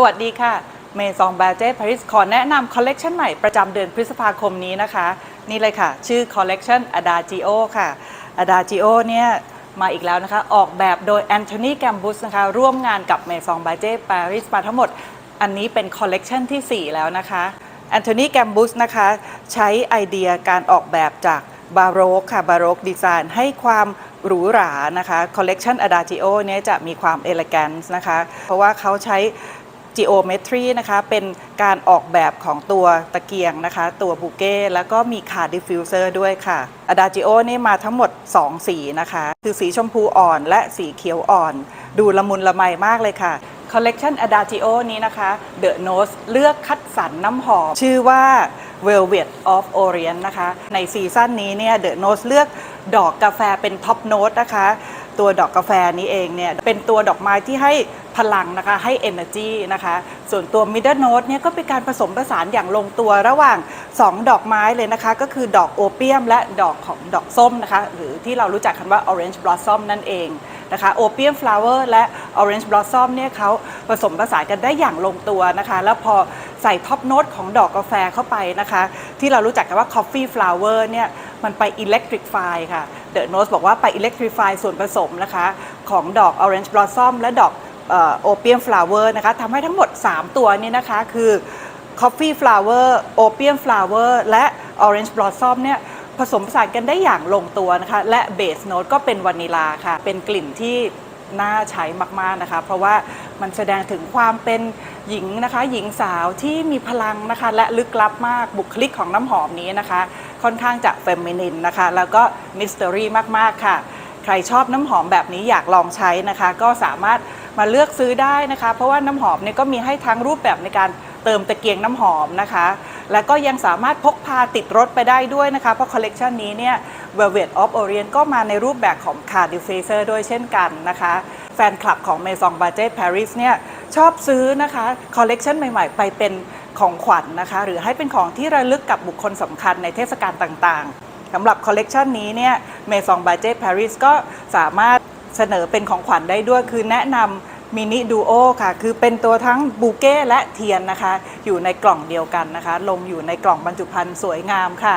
สวัสดีค่ะ เมซองบาเจปารีสขอแนะนำคอลเลกชันใหม่ประจำเดือนพฤษภาคมนี้นะคะ นี่เลยค่ะ ชื่อคอลเลกชัน Adagio ค่ะ Adagio เนี่ยมาอีกแล้วนะคะ ออกแบบโดยแอนโทนีแกมบุสนะคะ ร่วมงานกับเมซองบาเจปารีสมาทั้งหมด อันนี้เป็นคอลเลกชันที่ 4 แล้วนะคะแอนโทนีแกมบุสนะคะ ใช้ไอเดียการออกแบบจากบาโรกค่ะบาโรกดีไซน์ให้ความหรูหรานะคะคอลเลกชัน Adagio เนี่ยจะมีความเอล g ก n น e นะคะ เพราะว่าเขาใช้ geometry นะคะเป็นการออกแบบของตัวตะเกียงนะคะ ตัวบูเก้แล้วก็มีคาดิฟฟิวเซอร์ด้วยค่ะ Adagio นี่มาทั้งหมด 2 สีนะคะ คือสีชมพูอ่อนและสีเขียวอ่อน ดูละมุนละไมมากเลยค่ะคอลเลกชัน Adagio นี้นะคะ The Nose เลือกคัดสรรน้ำหอม ชื่อว่า Velvet of Orient นะคะ ในซีซั่นนี้เนี่ย The Nose เลือกดอกกาแฟเป็นท็อปโน้ตนะคะ ตัวดอกกาแฟนี้เองเนี่ยเป็นตัวดอกไม้ที่ให้พลังนะคะให้ energy นะคะ ส่วนตัว middle note เนี่ยก็เป็นการผสมผสานอย่างลงตัวระหว่าง 2 ดอกไม้เลยนะคะ ก็คือดอกโอเปียมและดอกของดอกส้มนะคะ หรือที่เรารู้จักกันว่า orange blossom นั่นเองนะคะโอเปียม flower และ orange blossom เนี่ยเขาผสมผสานกันได้อย่างลงตัวนะคะ แล้วพอใส่ท็อปโน้ตของดอกกาแฟเข้าไปนะคะ ที่เรารู้จักกันว่า coffee flower เนี่ยมันไป electrify ค่ะ The Nose บอกว่าไป electrify ส่วนผสมนะคะของดอก orange blossom และดอกโอเปียม flower นะคะทำให้ทั้งหมด 3 ตัวนี้นะคะคือ coffee flower opium flower และ orange blossom เนี่ยผสมผสานกันได้อย่างลงตัวนะคะและ base note ก็เป็นวานิลาค่ะ เป็นกลิ่นที่น่าใช้มาก ๆ นะคะ เพราะว่ามันแสดงถึงความเป็นหญิงนะคะ หญิงสาวที่มีพลังนะคะ และลึกลับมากบุคลิกของน้ำหอมนี้นะคะ ค่อนข้างจะเฟมินินนะคะ แล้วก็มิส t ต r รี่มาก ๆ ค่ะ ใครชอบน้ำหอมแบบนี้อยากลองใช้นะคะ ก็สามารถมาเลือกซื้อได้นะคะ เพราะว่าน้ำหอมเนี่ยก็มีให้ทั้งรูปแบบในการเติมตะเกียงน้ำหอมนะคะ แล้วก็ยังสามารถพกพาติดรถไปได้ด้วยนะคะ เพราะคอลเลกชันนี้เนี่ย Velvet of Orient ก็มาในรูปแบบของ Car Diffuser ด้วยเช่นกันนะคะ แฟนคลับของ Maison b a j e Paris เนี่ยชอบซื้อนะคะคอลเลกชันใหม่ ๆ ไปเป็น ของขวัญนนะคะ หรือให้เป็นของที่ระลึกกับบุคคลสำคัญในเทศกาลต่างๆสำหรับคอลเลกชันนี้เนี่ย Maison b a j e Paris ก็สามารถเสนอเป็นของขวัญได้ด้วย คือแนะนำมินิดูโอค่ะ คือเป็นตัวทั้งบูเก้และเทียนนะคะ อยู่ในกล่องเดียวกันนะคะ ลงอยู่ในกล่องบรรจุภัณฑ์สวยงามค่ะ